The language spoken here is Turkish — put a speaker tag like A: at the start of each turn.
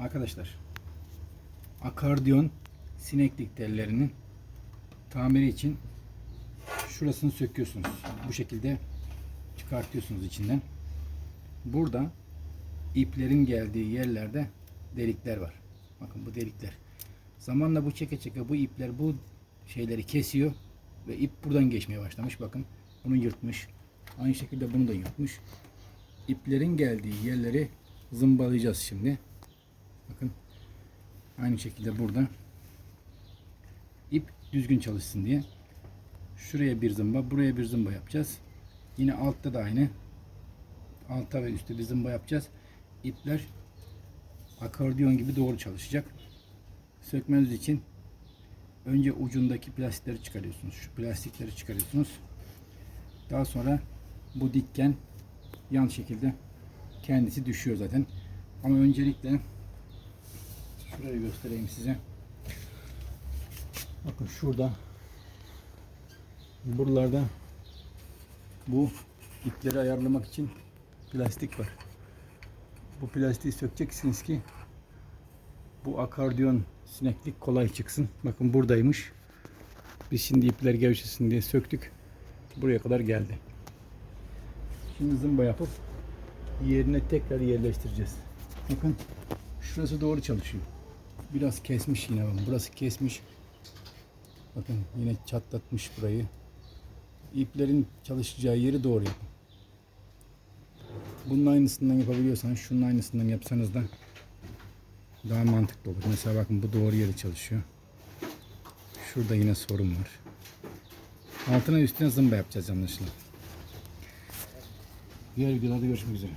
A: Arkadaşlar akardiyon sineklik tellerinin tamiri için şurasını söküyorsunuz. Bu şekilde çıkartıyorsunuz içinden. Burada iplerin geldiği yerlerde delikler var. Bakın bu delikler. Zamanla bu çeke çeke bu ipler bu şeyleri kesiyor ve ip buradan geçmeye başlamış. Bakın bunu yırtmış. Aynı şekilde bunu da yırtmış. İplerin geldiği yerleri zımbalayacağız şimdi. Bakın aynı şekilde burada ip düzgün çalışsın diye şuraya bir zımba buraya bir zımba yapacağız. Yine altta da aynı alta ve üstte bir zımba yapacağız. İpler akordiyon gibi doğru çalışacak. Sökmeniz için önce ucundaki plastikleri çıkarıyorsunuz. Şu plastikleri çıkarıyorsunuz. Daha sonra bu dikken yan şekilde kendisi düşüyor zaten. Ama öncelikle şurayı göstereyim size. Bakın şurada buralarda bu ipleri ayarlamak için plastik var. Bu plastiği sökeceksiniz ki bu akardiyon sineklik kolay çıksın. Bakın buradaymış. Biz şimdi ipler gevşesin diye söktük. Buraya kadar geldi. Şimdi zımba yapıp yerine tekrar yerleştireceğiz. Bakın şurası doğru çalışıyor. Biraz kesmiş yine bakın. Burası kesmiş. Bakın yine çatlatmış burayı. İplerin çalışacağı yeri doğru yapın. Bunun aynısından yapabiliyorsanız şunun aynısından yapsanız da daha mantıklı olur. Mesela bakın bu doğru yeri çalışıyor. Şurada yine sorun var. Altına üstüne zımba yapacağız anlaşılan. Diğer videolarda görüşmek üzere.